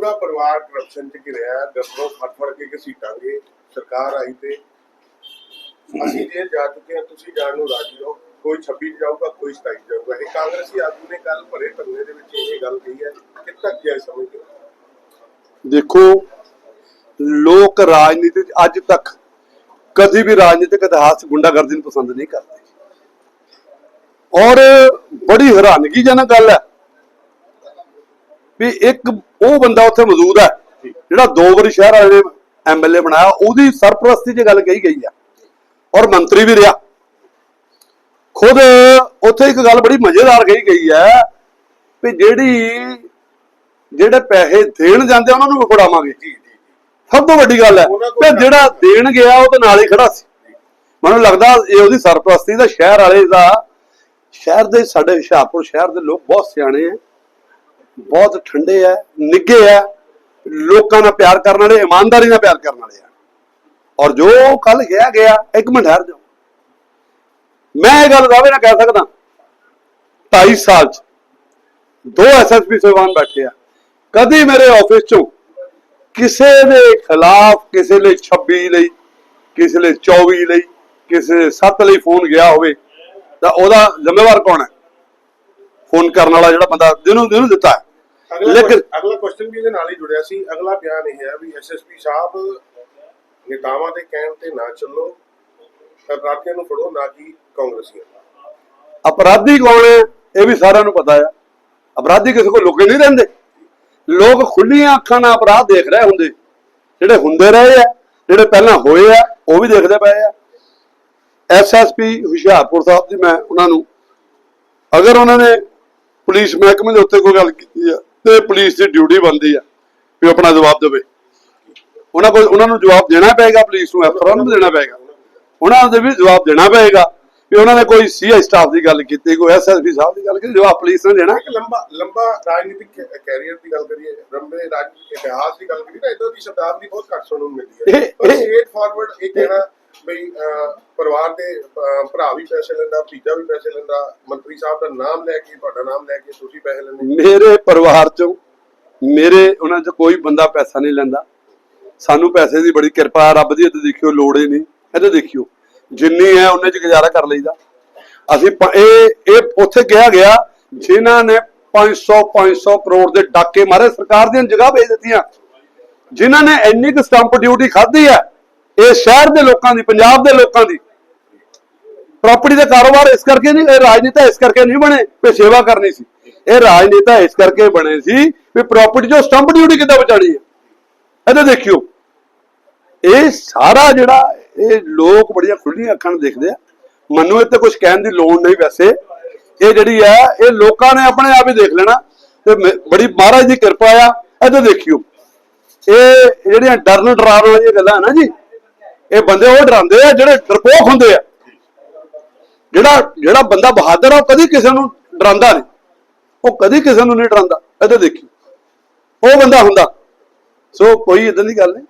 ਪੂਰਾ ਪਰਿਵਾਰ ਕਰਪਸ਼ਨ ਚ ਘਿਰਿਆ ਦੱਸੋ ਫੜ ਫੜ ਕੇ ਘਸੀਟਾਂਗੇ ਸਰਕਾਰ ਆਈ ਤੇ ਅਸੀਂ ਜੇ ਜਾ ਚੁੱਕੇ ਹਾਂ। ਤੁਸੀਂ ਜਾਣ ਨੂੰ ਰਾਜੀ ਹੋ ਕੋਈ 26 ਜਾਊਗਾ, ਕੋਈ 27 ਜਾਊਗਾ। ਇਹ ਕਾਂਗਰਸੀ ਆਦਮੀ ਨੇ ਕੱਲ ਭਰੇ ਧਰਨੇ ਦੇ ਵਿੱਚ ਇਹ ਗੱਲ ਕਹੀ ਹੈ ਕਿ ਤੱਕ ਸਮਝਦੇ ਦੇਖੋ, ਲੋਕ ਰਾਜਨੀਤੀ ਅੱਜ ਤੱਕ ਕਦੀ ਵੀ ਰਾਜਨੀਤਿਕ ਇਤਿਹਾਸ 'ਚ ਗੁੰਡਾਗਰਦੀ ਨੂੰ ਪਸੰਦ ਨਹੀਂ ਕਰਦੇ। ਔਰ ਬੜੀ ਹੈਰਾਨਗੀ ਹੈਰਾਨਗੀਜਨਕ ਗੱਲ ਹੈ ਵੀ ਇੱਕ ਉਹ ਬੰਦਾ ਉੱਥੇ ਮੌਜੂਦ ਹੈ ਜਿਹੜਾ ਦੋ ਵਾਰੀ ਸ਼ਹਿਰ ਵਾਲੇ ਨੇ ਐਮਐਲਏ ਬਣਾਇਆ ਉਹਦੀ ਸਰਪ੍ਰਸਤੀ 'ਚ ਗੱਲ ਕਹੀ ਗਈ ਆ। ਔਰ ਮੰਤਰੀ ਵੀ ਰਿਹਾ। ਖੁਦ ਉੱਥੇ ਇੱਕ ਗੱਲ ਬੜੀ ਮਜ਼ੇਦਾਰ ਕਹੀ ਗਈ ਹੈ ਵੀ ਜਿਹੜੀ ਜਿਹੜੇ ਪੈਸੇ ਦੇਣ ਜਾਂਦੇ ਉਹਨਾਂ ਨੂੰ ਵੀ ਫੜਾਵਾਂਗੇ। ਜੀ ਜੀ ਸਭ ਤੋਂ ਵੱਡੀ ਗੱਲ ਹੈ ਕਿ ਜਿਹੜਾ ਦੇਣ ਗਿਆ ਉਹ ਤਾਂ ਨਾਲ ਹੀ ਖੜਾ ਸੀ। ਮੈਨੂੰ ਲੱਗਦਾ ਇਹ ਉਹਦੀ ਸਰਪ੍ਰਸਤੀ ਦਾ ਸ਼ਹਿਰ ਵਾਲੇ ਦਾ ਸ਼ਹਿਰ ਦੇ ਸਾਡੇ ਹੁਸ਼ਿਆਰਪੁਰ ਸ਼ਹਿਰ ਦੇ ਲੋਕ ਬਹੁਤ ਸਿਆਣੇ ਆ। ਬਹੁਤ ਠੰਡੇ ਆ ਨਿੱਘੇ ਆ ਲੋਕਾਂ ਨਾਲ ਪਿਆਰ ਕਰਨ ਵਾਲੇ, ਇਮਾਨਦਾਰੀ ਨਾਲ ਪਿਆਰ ਕਰਨ ਵਾਲੇ ਆ ਔਰ ਜੋ ਕੱਲ ਗਿਆ ਗਿਆ, ਇੱਕ ਮਿੰਟ ਠਹਿਰ ਜਾਓ। ਮੈਂ ਇਹ ਗੱਲ ਦਾਅਵੇ ਨਾਲ ਕਹਿ ਸਕਦਾ 22 ਸਾਲ ਚ ਦੋ ਐਸਐਸਪੀ ਸਹਿਬਾਨ ਬੈਠੇ ਆ। ਕਦੀ ਮੇਰੇ ਆਫਿਸ ਚੋਂ ਕਿਸੇ ਦੇ ਖਿਲਾਫ, ਕਿਸੇ ਲਈ 26 ਲਈ, ਕਿਸੇ ਲਈ 24 ਲਈ, ਕਿਸੇ 7 ਲਈ ਫੋਨ ਗਿਆ ਹੋਵੇ, ਤਾਂ ਉਹਦਾ ਜ਼ਿੰਮੇਵਾਰ ਕੌਣ ਹੈ ਫੋਨ ਕਰਨ ਵਾਲਾ ਜਿਹੜਾ ਬੰਦਾ ਜਿਹਨੂੰ ਜਿਹਨੂੰ ਦਿੱਤਾ ਹੈ ਲੇਕਿਨ ਅਗਲਾ ਕੁਐਸਚਨ ਵੀ ਇਹਦੇ ਨਾਲ ਹੀ ਜੁੜਿਆ ਸੀ। ਅਗਲਾ ਬਿਆਨ ਇਹ ਹੈ ਵੀ ਐਸਐਸਪੀ ਸਾਹਿਬ ਨੇਤਾਵਾਂ ਦੇ ਕਹਿਣ ਤੇ ਨਾ ਚੱਲੋ ਅਪਰਾਧੀਆਂ ਨੂੰ ਫੜੋ ਨਾ ਕਿ ਕਾਂਗਰਸੀਆਂ। ਅਪਰਾਧੀ ਕੌਣ ਹੈ? ਇਹ ਵੀ ਸਾਰਿਆਂ ਨੂੰ ਪਤਾ ਹੈ। ਅਪਰਾਧੀ ਕਿਸੇ ਕੋਲ ਲੁਕੇ ਨਹੀਂ ਰਹਿੰਦੇ। ਲੋਕ ਖੁੱਲੀਆਂ ਅੱਖਾਂ ਨਾਲ ਅਪਰਾਧ ਦੇਖ ਰਹੇ ਹੁੰਦੇ। ਜਿਹੜੇ ਹੁੰਦੇ ਰਹੇ ਆ ਜਿਹੜੇ ਪਹਿਲਾਂ ਹੋਏ ਆ ਉਹ ਵੀ ਦੇਖਦੇ ਪਏ ਆ। ਐਸਐਸਪੀ ਹੁਸ਼ਿਆਰਪੁਰ ਸਾਹਿਬ ਦੀ ਮੈਂ ਉਹਨਾਂ ਨੂੰ ਅਗਰ ਉਹਨਾਂ ਨੇ ਪੁਲਿਸ ਮਹਿਕਮੇ ਦੇ ਉੱਤੇ ਕੋਈ ਗੱਲ ਕੀਤੀ ਆ ਤੇ ਪੁਲਿਸ ਦੀ ਡਿਊਟੀ ਬਣਦੀ ਆ ਵੀ ਆਪਣਾ ਜਵਾਬ ਦੇਵੇ। ਉਹਨਾਂ ਕੋਲ ਉਹਨਾਂ ਨੂੰ ਜਵਾਬ ਦੇਣਾ ਪਏਗਾ ਪੁਲਿਸ ਨੂੰ ਅਫਸਰਾਂ ਨੂੰ ਦੇਣਾ ਪਏਗਾ। ਉਹਨਾਂ ਦੇ ਵੀ ਜਵਾਬ ਦੇਣਾ ਪਏਗਾ ਵੀ ਉਹਨਾਂ ਨੇ ਕੋਈ ਸੀਆਈ ਸਟਾਫ ਦੀ ਗੱਲ ਕੀਤੀ ਕੋਈ ਐਸਐਸਪੀ ਸਾਹਿਬ ਦੀ ਗੱਲ ਕੀਤੀ ਜਵਾਬ ਪੁਲਿਸ ਨੇ ਦੇਣਾ। ਲੰਬਾ ਲੰਬਾ ਰਾਜਨੀਤਿਕ ਕੈਰੀਅਰ ਦੀ ਗੱਲ ਕਰੀਏ ਲੰਬੇ ਰਾਜਨੀਤਿਕ ਇਤਿਹਾਸ ਦੀ ਗੱਲ ਕਰੀਏ ਤਾਂ ਇਦਾਂ ਦੀ ਸ਼ਬਦਾਵਲੀ ਬਹੁਤ ਘੱਟ ਸੁਣਨ ਨੂੰ ਮਿਲਦੀ ਹੈ। ਸਟੇਟ ਫਾਰਵਰਡ ਇਹ ਕਹਿਣਾ ਬਈ ਪਰਿਵਾਰ ਦੇ ਭਰਾ ਵੀ ਪੈਸੇ ਲੈਂਦਾ, ਭਤੀਜਾ ਵੀ ਪੈਸੇ ਲੈਂਦਾ, ਮੰਤਰੀ ਸਾਹਿਬ ਦਾ ਨਾਮ ਲੈ ਕੇ, ਤੁਹਾਡਾ ਨਾਮ ਲੈ ਕੇ ਤੁਸੀਂ ਪੈਸੇ ਲੈਂਦੇ ਮੇਰੇ ਪਰਿਵਾਰ ਚੋਂ ਮੇਰੇ ਉਹਨਾਂ ਚ ਕੋਈ ਬੰਦਾ ਪੈਸਾ ਨਹੀਂ ਲੈਂਦਾ। ਸਾਨੂੰ ਪੈਸੇ ਦੀ ਬੜੀ ਕਿਰਪਾ, ਰੱਬ ਦੀ, ਇੱਥੇ ਦੇਖਿਓ, ਲੋੜ ਹੀ ਨਹੀਂ। ਇੱਥੇ ਦੇਖਿਓ, ਜਿੰਨੀ ਹੈ, ਉਹਨੇ ਚ ਗੁਜ਼ਾਰਾ ਕਰ ਲਈਦਾ। ਅਸੀਂ ਇਹ ਇਹ ਉੱਥੇ ਕਿਹਾ ਗਿਆ, ਜਿਨ੍ਹਾਂ ਨੇ 500 500 ਕਰੋੜ ਦੇ ਡਾਕੇ ਮਾਰੇ, ਸਰਕਾਰ ਦੀਆਂ ਜਗ੍ਹਾ ਵੇਚ ਦਿੱਤੀਆਂ। ਜਿਨ੍ਹਾਂ ਨੇ ਇੰਨੀ ਕੁ ਸਟੰਪ ਡਿਊਟੀ ਖਾਧੀ ਹੈ ਇਹ ਸ਼ਹਿਰ ਦੇ ਲੋਕਾਂ ਦੀ, ਪੰਜਾਬ ਦੇ ਲੋਕਾਂ ਦੀ। ਪ੍ਰਾਪਰਟੀ ਦਾ ਕਾਰੋਬਾਰ ਇਸ ਕਰਕੇ ਨਹੀਂ, ਇਹ ਰਾਜਨੀਤਾ ਇਸ ਕਰਕੇ ਨਹੀਂ ਬਣੇ, ਵੀ ਸੇਵਾ ਕਰਨੀ ਸੀ। ਇਹ ਰਾਜਨੀਤਾ ਇਸ ਕਰਕੇ ਬਣੇ ਸੀ ਵੀ ਪ੍ਰਾਪਰਟੀ ਜੋ ਸਟੰਪ ਡਿਊਟੀ ਕਿੱਦਾਂ ਬਚਾਣੀ ਹੈ। ਇਹਦੇ ਦੇਖਿਓ। ਇਹ ਸਾਰਾ ਜਿਹੜਾ, ਇਹ ਲੋਕ ਬੜੀਆਂ ਖੁੱਲੀਆਂ ਅੱਖਾਂ ਨਾਲ ਦੇਖਦੇ ਆ। ਮੈਨੂੰ ਇੱਥੇ ਕੁਝ ਕਹਿਣ ਦੀ ਲੋੜ ਨਹੀਂ ਵੈਸੇ। ਇਹ ਜਿਹੜੀ ਹੈ, ਇਹ ਲੋਕਾਂ ਨੇ ਆਪਣੇ ਆਪ ਹੀ ਦੇਖ ਲੈਣਾ। ਤੇ ਬੜੀ ਮਹਾਰਾਜ ਦੀ ਕਿਰਪਾ ਆ। ਇੱਥੇ ਦੇਖਿਓ। ਇਹ ਜਿਹੜੀਆਂ ਡਰਨ ਡਰਾਉਣ ਵਾਲੀਆਂ ਗੱਲਾਂ ਨਾ ਜੀ ਇਹ ਬੰਦੇ ਉਹ ਡਰਾਉਂਦੇ ਆ ਜਿਹੜੇ ਡਰਪੋਕ ਹੁੰਦੇ ਆ। ਜਿਹੜਾ ਜਿਹੜਾ ਬੰਦਾ ਬਹਾਦਰ ਆ, ਉਹ ਕਦੀ ਕਿਸੇ ਨੂੰ ਡਰਾਉਂਦਾ ਨਹੀਂ। ਉਹ ਕਦੀ ਕਿਸੇ ਨੂੰ ਨਹੀਂ ਡਰਾਉਂਦਾ। ਇਹਦੇ ਦੇਖੀ। ਉਹ ਬੰਦਾ ਹੁੰਦਾ। ਸੋ ਕੋਈ ਇਦਾਂ ਦੀ ਗੱਲ ਨਹੀਂ।